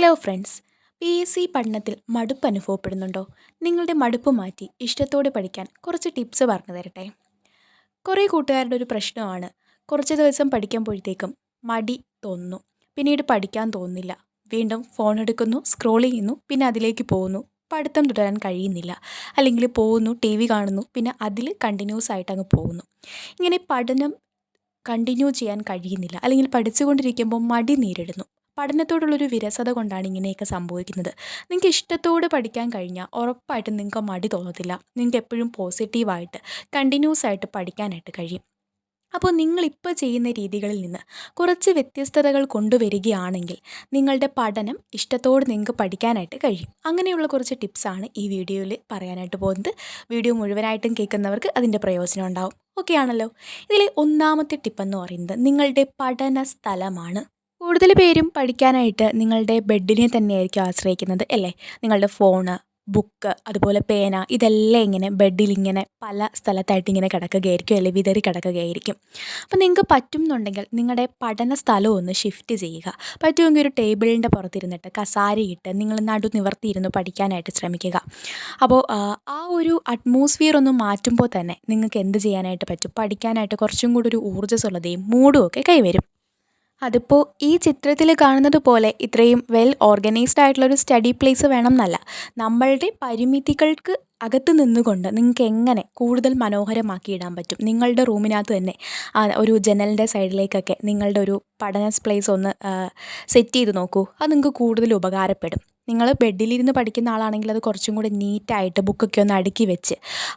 Hello friends P S C പഠനത്തിൽ മടുപ്പ് അനുഭവപ്പെടുന്നുണ്ടോ? നിങ്ങളുടെ മടുപ്പ് മാറ്റി ഇഷ്ടത്തോടെ പഠിക്കാൻ കുറച്ച് ടിപ്സ് പറഞ്ഞു തരട്ടെ. കുറേ കൂട്ടുകാരുടെ ഒരു പ്രശ്നമാണ്. കുറച്ച് ദിവസം പഠിക്കുമ്പോഴത്തേക്കും മടി തോന്നുന്നു. പിന്നീട് പഠിക്കാൻ തോന്നുന്നില്ല. വീണ്ടും ഫോൺ എടുക്കുന്നു സ്ക്രോൾ ചെയ്യുന്നു പിന്നെ അതിലേക്ക് പോകുന്നു. പഠിത്തം തുടരാൻ കഴിയുന്നില്ല. അല്ലെങ്കിൽ പോകുന്നു ടി വി കാണുന്നു പിന്നെ അതിൽ കണ്ടിന്യൂസ് ആയിട്ട് അങ്ങ് പോകുന്നു. ഇങ്ങനെ പഠനം കണ്ടിന്യൂ ചെയ്യാൻ കഴിയുന്നില്ല. അല്ലെങ്കിൽ പഠിച്ചുകൊണ്ടിരിക്കുമ്പോൾ മടി നേരിടുന്നു. പഠനത്തോടുള്ളൊരു വിരസത കൊണ്ടാണ് ഇങ്ങനെയൊക്കെ സംഭവിക്കുന്നത്. നിങ്ങൾക്ക് ഇഷ്ടത്തോട് പഠിക്കാൻ കഴിഞ്ഞാൽ ഉറപ്പായിട്ടും നിങ്ങൾക്ക് മടി തോന്നത്തില്ല. നിങ്ങൾക്ക് എപ്പോഴും പോസിറ്റീവായിട്ട് കണ്ടിന്യൂസ് ആയിട്ട് പഠിക്കാനായിട്ട് കഴിയും. അപ്പോൾ നിങ്ങളിപ്പോൾ ചെയ്യുന്ന രീതികളിൽ നിന്ന് കുറച്ച് വ്യത്യസ്തതകൾ കൊണ്ടുവരികയാണെങ്കിൽ നിങ്ങളുടെ പഠനം ഇഷ്ടത്തോട് നിങ്ങൾക്ക് പഠിക്കാനായിട്ട് കഴിയും. അങ്ങനെയുള്ള കുറച്ച് ടിപ്സാണ് ഈ വീഡിയോയിൽ പറയാനായിട്ട് പോകുന്നത്. വീഡിയോ മുഴുവനായിട്ടും കേൾക്കുന്നവർക്ക് അതിന്റെ പ്രയോജനം ഉണ്ടാവും. ഓക്കെ ആണല്ലോ? ഇതിലെ ഒന്നാമത്തെ ടിപ്പെന്ന് പറയുന്നത് നിങ്ങളുടെ പഠന സ്ഥലമാണ് കൂടുതൽ പേരും പഠിക്കാനായിട്ട് നിങ്ങളുടെ ബെഡിനെ തന്നെയായിരിക്കും ആശ്രയിക്കുന്നത് അല്ലേ? നിങ്ങളുടെ ഫോണ് ബുക്ക് അതുപോലെ പേന ഇതെല്ലാം ഇങ്ങനെ ബെഡിൽ ഇങ്ങനെ പല സ്ഥലത്തായിട്ട് ഇങ്ങനെ കിടക്കുകയായിരിക്കും അല്ലെങ്കിൽ വിതറി കിടക്കുകയായിരിക്കും. അപ്പം നിങ്ങൾക്ക് പറ്റും എന്നുണ്ടെങ്കിൽ നിങ്ങളുടെ പഠന സ്ഥലം ഒന്ന് ഷിഫ്റ്റ് ചെയ്യുക. പറ്റുമെങ്കിൽ ഒരു ടേബിളിന്റെ പുറത്തിരുന്നിട്ട് കസാരയിട്ട് നിങ്ങൾ നടു നിവർത്തിയിരുന്ന് പഠിക്കാനായിട്ട് ശ്രമിക്കുക. അപ്പോൾ ആ ഒരു അറ്റ്മോസ്ഫിയർ ഒന്ന് മാറ്റുമ്പോൾ തന്നെ നിങ്ങൾക്ക് എന്ത് ചെയ്യാനായിട്ട് പറ്റും? പഠിക്കാനായിട്ട് കുറച്ചും കൂടി ഒരു ഊർജസ്വലതയും മൂടും ഒക്കെ കൈവരും. അതിപ്പോൾ ഈ ചിത്രത്തിൽ കാണുന്നത് പോലെ ഇത്രയും വെൽ ഓർഗനൈസ്ഡ് ആയിട്ടുള്ള ഒരു സ്റ്റഡി പ്ലേസ് വേണം എന്നല്ല നമ്മളുടെ പരിമിതികൾക്ക് അകത്ത് നിന്നുകൊണ്ട് നിങ്ങൾക്ക് എങ്ങനെ കൂടുതൽ മനോഹരമാക്കി ഇടാൻ പറ്റും? നിങ്ങളുടെ റൂമിനകത്ത് തന്നെ ഒരു ജനലിന്റെ സൈഡിലേക്കൊക്കെ നിങ്ങളുടെ ഒരു പഠന പ്ലേസ് ഒന്ന് സെറ്റ് ചെയ്ത് നോക്കൂ. അത് നിങ്ങൾക്ക് കൂടുതൽ ഉപകാരപ്പെടും. നിങ്ങൾ ബെഡിലിരുന്ന് പഠിക്കുന്ന ആളാണെങ്കിൽ അത് കുറച്ചും കൂടി നീറ്റായിട്ട് ബുക്കൊക്കെ ഒന്ന് അടുക്കി വെച്ച്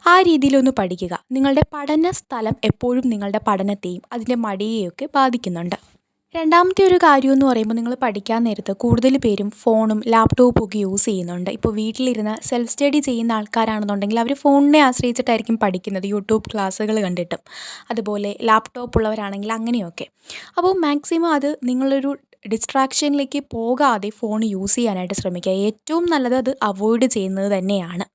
ആ രീതിയിലൊന്ന് പഠിക്കുക. നിങ്ങളുടെ പഠന സ്ഥലം എപ്പോഴും നിങ്ങളുടെ പഠനത്തെയും അതിന്റെ മടിയെയൊക്കെ ബാധിക്കുന്നുണ്ട്. രണ്ടാമത്തെ ഒരു കാര്യം എന്ന് പറയുമ്പോൾ നിങ്ങൾ പഠിക്കാൻ നേരത്ത് കൂടുതൽ പേരും ഫോണും ലാപ്ടോപ്പും ഒക്കെ യൂസ് ചെയ്യുന്നുണ്ട്. ഇപ്പോൾ വീട്ടിലിരുന്ന് സെൽഫ് സ്റ്റഡി ചെയ്യുന്ന ആൾക്കാരാണെന്നുണ്ടെങ്കിൽ അവർ ഫോണിനെ ആശ്രയിച്ചിട്ടായിരിക്കും പഠിക്കുന്നത് യൂട്യൂബ് ക്ലാസ്സുകൾ കണ്ടിട്ടും. അതുപോലെ ലാപ്ടോപ്പ് ഉള്ളവരാണെങ്കിൽ അങ്ങനെയൊക്കെ. അപ്പോൾ മാക്സിമം അത് നിങ്ങളൊരു ഡിസ്ട്രാക്ഷനിലേക്ക് പോകാതെ ഫോൺ യൂസ് ചെയ്യാനായിട്ട് ശ്രമിക്കുക. ഏറ്റവും നല്ലത് അത് അവോയ്ഡ് ചെയ്യുന്നത് തന്നെയാണ്.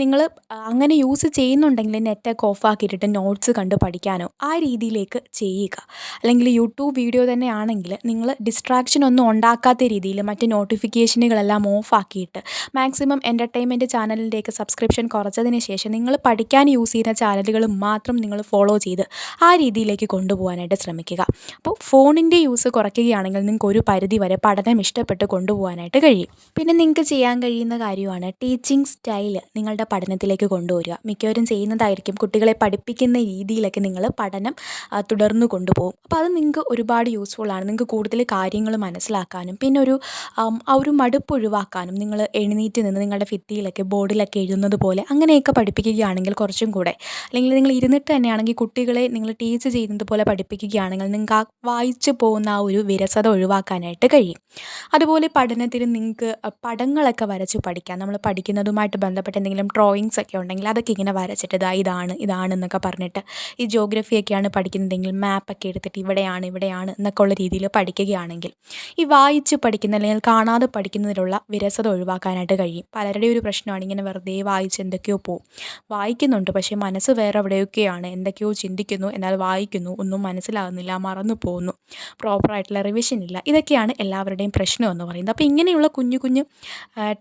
നിങ്ങൾ അങ്ങനെ യൂസ് ചെയ്യുന്നുണ്ടെങ്കിൽ നെറ്റൊക്കെ ഓഫാക്കിയിട്ടിട്ട് നോട്ട്സ് കണ്ട് പഠിക്കാനോ ആ രീതിയിലേക്ക് ചെയ്യുക. അല്ലെങ്കിൽ യൂട്യൂബ് വീഡിയോ തന്നെ ആണെങ്കിൽ നിങ്ങൾ ഡിസ്ട്രാക്ഷൻ ഒന്നും ഉണ്ടാക്കാത്ത രീതിയിൽ മറ്റ് നോട്ടിഫിക്കേഷനുകളെല്ലാം ഓഫാക്കിയിട്ട് മാക്സിമം എന്റർടൈൻമെന്റ് ചാനലിന്റെയൊക്കെ സബ്സ്ക്രിപ്ഷൻ കുറച്ചതിന് ശേഷം നിങ്ങൾ പഠിക്കാൻ യൂസ് ചെയ്യുന്ന ചാനലുകൾ മാത്രം നിങ്ങൾ ഫോളോ ചെയ്ത് ആ രീതിയിലേക്ക് കൊണ്ടുപോകാനായിട്ട് ശ്രമിക്കുക. അപ്പോൾ ഫോണിന്റെ യൂസ് കുറയ്ക്കുകയാണെങ്കിൽ നിങ്ങൾക്ക് ഒരു പരിധി വരെ പഠനം ഇഷ്ടപ്പെട്ട് കൊണ്ടുപോകാനായിട്ട് കഴിയും. പിന്നെ നിങ്ങൾക്ക് ചെയ്യാൻ കഴിയുന്ന കാര്യമാണ് ടീച്ചിങ് സ്റ്റൈൽ നിങ്ങളുടെ പഠനത്തിലേക്ക് കൊണ്ടുവരിക. മിക്കവരും ചെയ്യുന്നതായിരിക്കും കുട്ടികളെ പഠിപ്പിക്കുന്ന രീതിയിലൊക്കെ നിങ്ങൾ പഠനം തുടർന്ന് കൊണ്ടുപോകും. അപ്പോൾ അത് നിങ്ങൾക്ക് ഒരുപാട് യൂസ്ഫുൾ ആണ്. നിങ്ങൾക്ക് കൂടുതൽ കാര്യങ്ങൾ മനസ്സിലാക്കാനും പിന്നെ ഒരു ആ ഒരു മടുപ്പ് ഒഴിവാക്കാനും നിങ്ങൾ എഴുന്നേറ്റ് നിന്ന് നിങ്ങളുടെ ഫിത്തിയിലൊക്കെ ബോർഡിലൊക്കെ എഴുതുന്നത് പോലെ അങ്ങനെയൊക്കെ പഠിപ്പിക്കുകയാണെങ്കിൽ കുറച്ചും കൂടെ. അല്ലെങ്കിൽ നിങ്ങൾ ഇരുന്നിട്ട് തന്നെയാണെങ്കിൽ കുട്ടികളെ നിങ്ങൾ ടീച്ച് ചെയ്യുന്നത് പോലെ പഠിപ്പിക്കുകയാണെങ്കിൽ നിങ്ങൾക്ക് ആ വായിച്ചു പോകുന്ന ആ ഒരു വിരസത ഒഴിവാക്കാനായിട്ട് കഴിയും. അതുപോലെ പഠനത്തിന് നിങ്ങൾക്ക് പടങ്ങളൊക്കെ വരച്ച് പഠിക്കാം. നമ്മൾ പഠിക്കുന്നതുമായിട്ട് ബന്ധപ്പെട്ട് എന്തെങ്കിലും ഡ്രോയിങ്സ് ഒക്കെ ഉണ്ടെങ്കിൽ അതൊക്കെ ഇങ്ങനെ വരച്ചിട്ട് ഇതാ ഇതാണ് ഇതാണ് എന്നൊക്കെ പറഞ്ഞിട്ട് ഈ ജോഗ്രഫിയൊക്കെയാണ് പഠിക്കുന്നതെങ്കിൽ മാപ്പൊക്കെ എടുത്തിട്ട് ഇവിടെയാണ് ഇവിടെയാണ് എന്നൊക്കെ ഉള്ള രീതിയിൽ പഠിക്കുകയാണെങ്കിൽ ഈ വായിച്ച് പഠിക്കുന്ന അല്ലെങ്കിൽ കാണാതെ പഠിക്കുന്നതിലുള്ള വിരസത ഒഴിവാക്കാനായിട്ട് കഴിയും. പലരുടെയും ഒരു പ്രശ്നമാണ് ഇങ്ങനെ വെറുതെ വായിച്ച് എന്തൊക്കെയോ പോവും. വായിക്കുന്നുണ്ട് പക്ഷേ മനസ്സ് വേറെ എവിടെയൊക്കെയാണ് എന്തൊക്കെയോ ചിന്തിക്കുന്നു എന്നാൽ വായിക്കുന്നു ഒന്നും മനസ്സിലാകുന്നില്ല മറന്നു പോകുന്നു. പ്രോപ്പറായിട്ടുള്ള റിവിഷൻ ഇല്ല. ഇതൊക്കെയാണ് എല്ലാവരുടെയും പ്രശ്നം എന്ന് പറയുന്നത്. അപ്പോൾ ഇങ്ങനെയുള്ള കുഞ്ഞു കുഞ്ഞു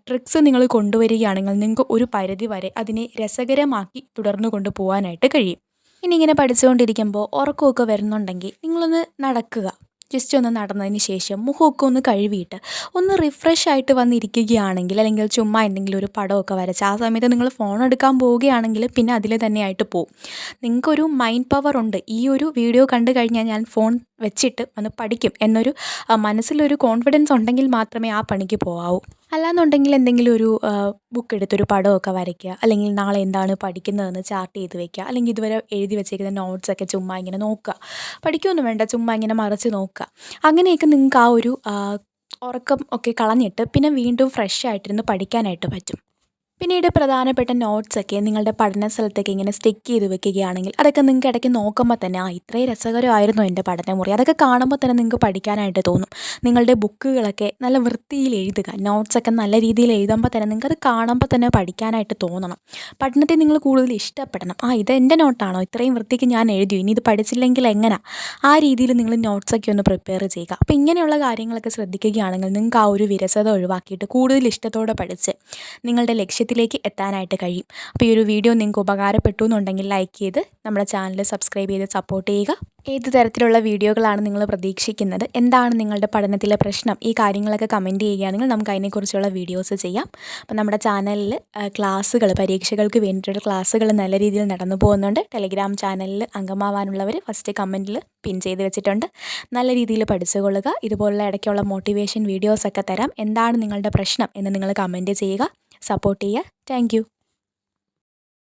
ട്രിക്സ് നിങ്ങൾ കൊണ്ടുവരികയാണെങ്കിൽ നിങ്ങൾക്ക് ഒരു പരിധി വരെ അതിനെ രസകരമാക്കി തുടർന്നു കൊണ്ടുപോകാനായിട്ട് കഴിയും. ഇനി ഇങ്ങനെ പഠിച്ചുകൊണ്ടിരിക്കുമ്പോൾ ഉറക്കമൊക്കെ വരുന്നുണ്ടെങ്കിൽ നിങ്ങളൊന്ന് നടക്കുക. ജസ്റ്റ് ഒന്ന് നടന്നതിന് ശേഷം മുഖമൊക്കെ ഒന്ന് കഴുകിയിട്ട് ഒന്ന് റിഫ്രഷ് ആയിട്ട് വന്നിരിക്കുകയാണെങ്കിൽ അല്ലെങ്കിൽ ചുമ്മാ എന്തെങ്കിലും ഒരു പടമൊക്കെ വരച്ച് ആ സമയത്ത് നിങ്ങൾ ഫോൺ എടുക്കാൻ പോവുകയാണെങ്കിൽ പിന്നെ അതിൽ തന്നെയായിട്ട് പോവും. നിങ്ങൾക്കൊരു മൈൻഡ് പവർ ഉണ്ട്. ഈ ഒരു വീഡിയോ കണ്ടു കഴിഞ്ഞാൽ ഞാൻ ഫോൺ വെച്ചിട്ട് ഒന്ന് പഠിക്കും. എന്നൊരു മനസ്സിലൊരു കോൺഫിഡൻസ് ഉണ്ടെങ്കിൽ മാത്രമേ ആ പണിക്ക് പോകാവൂ അല്ലാന്നുണ്ടെങ്കിൽ എന്തെങ്കിലും ഒരു ബുക്ക് എടുത്തൊരു പടമൊക്കെ വരയ്ക്കുക. അല്ലെങ്കിൽ നാളെ എന്താണ് പഠിക്കുന്നതെന്ന് ചാർട്ട് ചെയ്ത് വെക്കുക. അല്ലെങ്കിൽ ഇതുവരെ എഴുതി വെച്ചേക്കുന്ന നോട്ട്സൊക്കെ ചുമ്മാ ഇങ്ങനെ നോക്കുക. പഠിക്കുകയൊന്നും വേണ്ട ചുമ്മാ ഇങ്ങനെ മറച്ച് നോക്കുക. അങ്ങനെയൊക്കെ നിങ്ങൾക്ക് ആ ഒരു ഉറക്കം ഒക്കെ കളഞ്ഞിട്ട് പിന്നെ വീണ്ടും ഫ്രഷ് ആയിട്ടിരുന്ന് പഠിക്കാനായിട്ട് പറ്റും. പിന്നീട് പ്രധാനപ്പെട്ട നോട്ട്സൊക്കെ നിങ്ങളുടെ പഠന സ്ഥലത്തൊക്കെ ഇങ്ങനെ സ്റ്റിക്ക് ചെയ്ത് വെക്കുകയാണെങ്കിൽ അതൊക്കെ നിങ്ങൾക്ക് ഇടയ്ക്ക് നോക്കുമ്പോൾ തന്നെ ആ ഇത്രയും രസകരമായിരുന്നു എന്റെ പഠനമുറി. അതൊക്കെ കാണുമ്പോൾ തന്നെ നിങ്ങൾക്ക് പഠിക്കാനായിട്ട് തോന്നും. നിങ്ങളുടെ ബുക്കുകളൊക്കെ നല്ല വൃത്തിയിൽ എഴുതുക നോട്ട്സൊക്കെ നല്ല രീതിയിൽ എഴുതുമ്പോൾ തന്നെ നിങ്ങൾക്കത് കാണുമ്പോൾ തന്നെ പഠിക്കാനായിട്ട് തോന്നണം. പഠനത്തെ നിങ്ങൾ കൂടുതൽ ഇഷ്ടപ്പെടണം. ആ ഇത് എന്റെ നോട്ടാണോ ഇത്രയും വൃത്തിക്ക് ഞാൻ എഴുതി ഇനി ഇത് പഠിച്ചില്ലെങ്കിൽ എങ്ങനെ? ആ രീതിയിൽ നിങ്ങൾ നോട്ട്സൊക്കെ ഒന്ന് പ്രിപ്പയർ ചെയ്യുക. അപ്പോൾ ഇങ്ങനെയുള്ള കാര്യങ്ങളൊക്കെ ശ്രദ്ധിക്കുകയാണെങ്കിൽ നിങ്ങൾക്ക് ആ ഒരു വിരസത ഒഴിവാക്കിയിട്ട് കൂടുതൽ ഇഷ്ടത്തോടെ പഠിച്ച് നിങ്ങളുടെ ലക്ഷ്യത്തിലേക്ക് എത്താനായിട്ട് കഴിയും. അപ്പോൾ ഈ ഒരു വീഡിയോ നിങ്ങൾക്ക് ഉപകാരപ്പെട്ടു എന്നുണ്ടെങ്കിൽ ലൈക്ക് ചെയ്ത് നമ്മുടെ ചാനൽ സബ്സ്ക്രൈബ് ചെയ്ത് സപ്പോർട്ട് ചെയ്യുക. ഏത് തരത്തിലുള്ള വീഡിയോകളാണ് നിങ്ങൾ പ്രതീക്ഷിക്കുന്നത്? എന്താണ് നിങ്ങളുടെ പഠനത്തിലെ പ്രശ്നം? ഈ കാര്യങ്ങളൊക്കെ കമന്റ് ചെയ്യുകയാണെങ്കിൽ നമുക്ക് അതിനെക്കുറിച്ചുള്ള വീഡിയോസ് ചെയ്യാം. അപ്പോൾ നമ്മുടെ ചാനലിൽ ക്ലാസ്സുകൾ പരീക്ഷകൾക്ക് വേണ്ടിയിട്ടുള്ള ക്ലാസ്സുകൾ നല്ല രീതിയിൽ നടന്നു പോകുന്നുണ്ട്. ടെലിഗ്രാം ചാനലിൽ അംഗമാവാനുള്ളവർ ഫസ്റ്റ് കമന്റിൽ പിൻ ചെയ്ത് വെച്ചിട്ടുണ്ട്. നല്ല രീതിയിൽ പഠിച്ചുകൊള്ളുക. ഇതുപോലുള്ള ഇടയ്ക്കുള്ള മോട്ടിവേഷൻ വീഡിയോസൊക്കെ തരാം. എന്താണ് നിങ്ങളുടെ പ്രശ്നം എന്ന് നിങ്ങൾ കമന്റ് ചെയ്യുക. സപ്പോർട്ട് ചെയ്യുക താങ്ക്